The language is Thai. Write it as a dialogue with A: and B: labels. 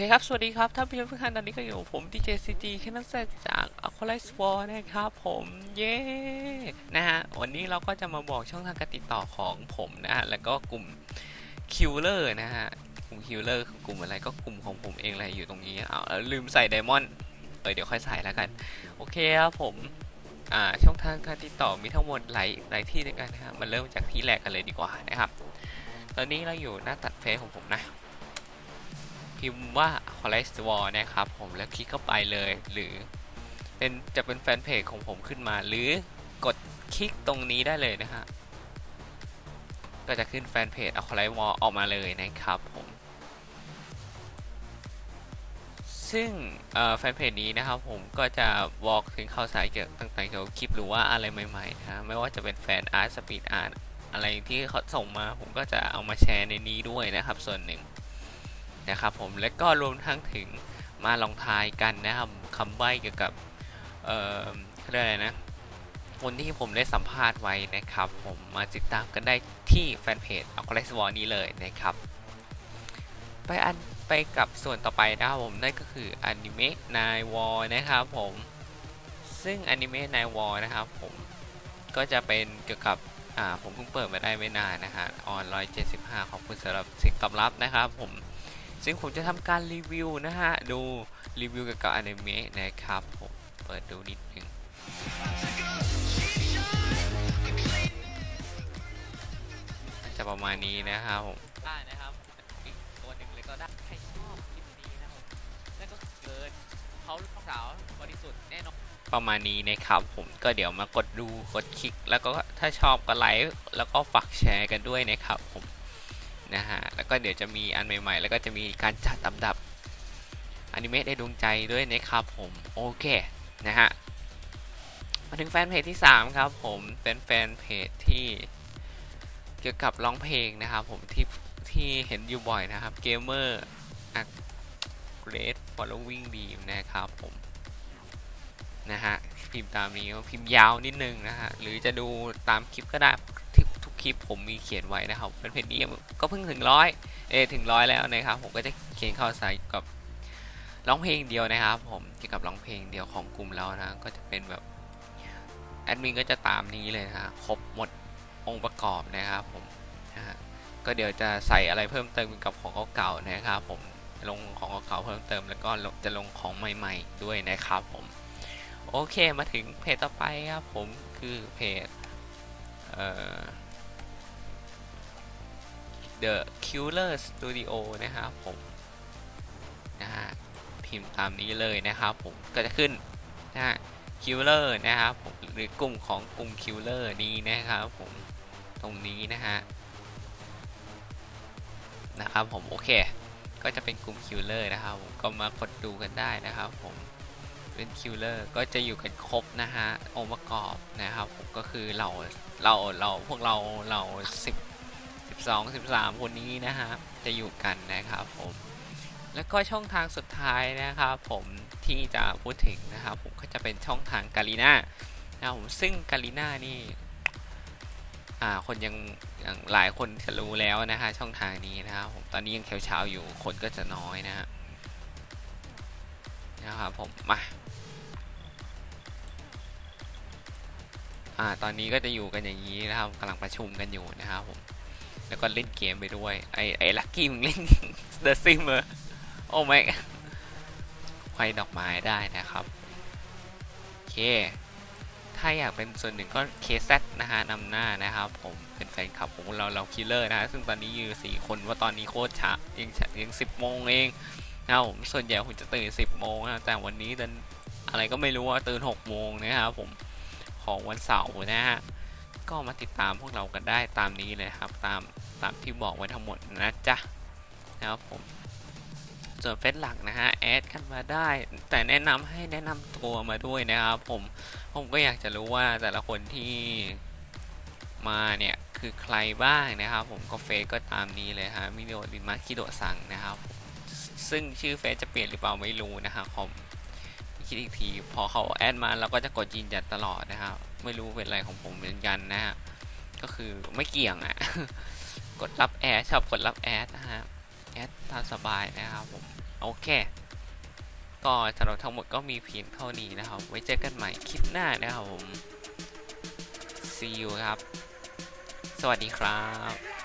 A: เคครับ สวัสดีครับท่านผู้ชมทุกท่านตอนนี้ก็อยู่ผมดีเจซีจีแค่นักแสดงจาก a q u a l i z e w a r นะครับผมเย้นะฮะวันนี้เราก็จะมาบอกช่องทางการติดต่อของผมนะฮะแล้วก็กลุ่ม Killer นะฮะกลุ่ม Killer คือกลุ่มอะไรก็กลุ่มของผมเองเลยอยู่ตรงนี้เอาลืมใส่ไดมอนด์เออเดี๋ยวค่อยใส่แล้วกันโอเคครับผมอ่าช่องทางการติดต่อมีทั้งหมดหลายหลายที่ด้วยกันนะฮะมาเริ่มจากที่แรกกันเลยดีกว่านะครับตอนนี้เราอยู่หน้าตัดเฟซของผมนะ พิมพ์ว่า c o l l e s t w a r นะครับผมแล้วคลิกเข้าไปเลย หรือเป็นจะเป็นแฟนเพจของผมขึ้นมา หรือกดคลิกตรงนี้ได้เลยนะฮะก็จะขึ้นแฟนเพจ a q u a l i z e w a r ออกมาเลยนะครับผมซึ่งแฟนเพจนี้นะครับผมก็จะบอกถึงข่าวสารเกี่ยวต่างๆเกี่ยวกับคลิปหรือว่าอะไรใหม่ๆนะไม่ว่าจะเป็นแฟนอาร์ตสปีดอาร์ตอะไรที่เขาส่งมาผมก็จะเอามาแชร์ในนี้ด้วยนะครับส่วนหนึ่ง นะครับผมและก็รวมทั้งถึงมาลองทายกันนะครับคำใบ้เกี่ยวกับเอ่อเรียกอะไรนะคนที่ผมได้สัมภาษณ์ไว้นะครับ ผมมาติดตามกันได้ที่แฟนเพจอัลคอเลสวอนี้เลยนะครับ ไปอันไปกับส่วนต่อไปนะครับผมนั่นก็คืออนิเมะนายวอนะครับผมซึ่งอนิเมะนายวอนะครับผมก็จะเป็นเกี่ยวกับอ่าผมเพิ่งเปิดมาได้ไม่นานนะฮะออนร้อยเจ็ดสิบห้าขอบคุณสำหรับสิ่งตอบรับนะครับผม ซึ่งผมจะทำการรีวิวนะฮะ ดูรีวิวเกี่ยวกับอนิเมะนะครับผมเปิดดูนิดนึงจะประมาณนี้นะครับผมได้นะครับอีกตัวหนึ่งเลยก็ได้ใครชอบคลิปนี้นะครับนั่นก็เกินเขาลูกสาวบริสุทธิ์แน่นอนประมาณนี้นะครับผมก็เดี๋ยวมากดดูกดคลิก แล้วก็ถ้าชอบก็ไลค์แล้วก็ฝากแชร์กันด้วยนะครับผม นะฮะ แล้วก็เดี๋ยวจะมีอันใหม่ๆ แล้วก็จะมีการจัดลำดับอนิเมะในดวงใจด้วยนะครับผมโอเคนะฮะมาถึงแฟนเพจที่ 3 ครับผมเป็นแฟนเพจที่เกี่ยวกับร้องเพลงนะครับผมที่ที่เห็นอยู่บ่อยนะครับ Gamer a Great Following Beam นะครับผมนะฮะพิมพ์ตามนี้พิมพ์ยาวนิดนึงนะฮะหรือจะดูตามคลิปก็ได้ คลิปผมมีเขียนไว้นะครับเป็นเพจนี้ก็เพิ่งถึงร้อยเอถึงร้อยแล้วนะครับ ผมก็จะเขียนข้อสายกับร้องเพลงเดียวนะครับ ผมเกี่ยวกับร้องเพลงเดียวของกลุ่มเรานะ ก็จะเป็นแบบแอดมินก็จะตามนี้เลยนะครบหมดองค์ประกอบนะครับผมนะฮะก็เดี๋ยวจะใส่อะไรเพิ่มเติมกับของเก่าๆนะครับ ผมลงของเก่าเพิ่มเติมแล้วก็จะลงของใหม่ ๆ ด้วยนะครับผมโอเคมาถึงเพจต่อไปครับผมคือเพจเอ่อ The Killer Studio นะครับผมนะฮะพิมพ์ตามนี้เลยนะครับผมก็จะขึ้นนะฮะ Killer นะครับผมหรือกลุ่มของกลุ่ม Killer นี้นะครับผมตรงนี้นะฮะนะครับผมโอเคก็จะเป็นกลุ่ม Killer นะครับผมก็มากดดูกันได้นะครับผมเป็นคิลเลอร์ก็จะอยู่กันครบนะฮะองค์ประกอบนะครับผมก็คือเราเราเราพวกเราเราสิบ 12 13 คนนี้นะฮะจะอยู่กันนะครับผมแล้วก็ช่องทางสุดท้ายนะครับผมที่จะพูดถึงนะครับผมก็จะเป็นช่องทางกาลีนานะผมซึ่งกาลีนานี่อ่าคนยังยงหลายคนจะรู้แล้วนะฮะช่องทางนี้นะครับผมตอนนี้ยังเช้าอยู่คนก็จะน้อยนะฮะนะครับผมมาอ่าตอนนี้ก็จะอยู่กันอย่างนี้นะครับกำลังประชุมกันอยู่นะครับผม แล้วก็เล่นเกมไปด้วย ไอ้ไอ้ลักกี้มึงเล่นเดอะซิมเมอโอ้ไม่ไฟดอกไม้ได้นะครับ โอเค ถ้าอยากเป็นส่วนหนึ่งก็เคซนะฮะนำหน้านะครับผมเป็นแฟนคลับของเราเราคิลเลอร์นะฮะซึ่งตอนนี้อยู่สี่คนว่าตอนนี้โคตรช้ายังยังสิบโมงเองนะผมส่วนใหญ่ผมจะตื่นสิบโมงนะแต่วันนี้ดันอะไรก็ไม่รู้ว่าตื่นหกโมงนะครับผมของวันเสาร์นะฮะ ก็มาติดตามพวกเรากันได้ตามนี้เลยครับ ตามตามที่บอกไว้ทั้งหมดนะจ๊ะนะครับผมส่วนเฟซหลักนะฮะแอดกันมาได้ แต่แนะนำให้แนะนำตัวมาด้วยนะครับผมผมก็อยากจะรู้ว่าแต่ละคนที่มาเนี่ยคือใครบ้างนะครับ ผมก็เฟซก็ตามนี้เลยฮะมิโดริมาคิโดสั่งนะครับ ซึ่งชื่อเฟซจะเปลี่ยนหรือเปล่าไม่รู้นะครับผม คิดอีกที พอเขาแอดมาเราก็จะกดยืนยันตลอดนะครับ ไม่รู้เป็นอะไรของผมเหมือนกันนะฮะก็คือไม่เกี่ยงอะ่ะ กดรับแอดชอบกดรับแอดนะฮะแอดตามสบายนะครับผม โอเค ก็สำหรับทั้งหมดก็มีเพียงเท่านี้นะครับ ไว้เจอกันใหม่คลิปหน้านะครับผม see you ครับ สวัสดีครับ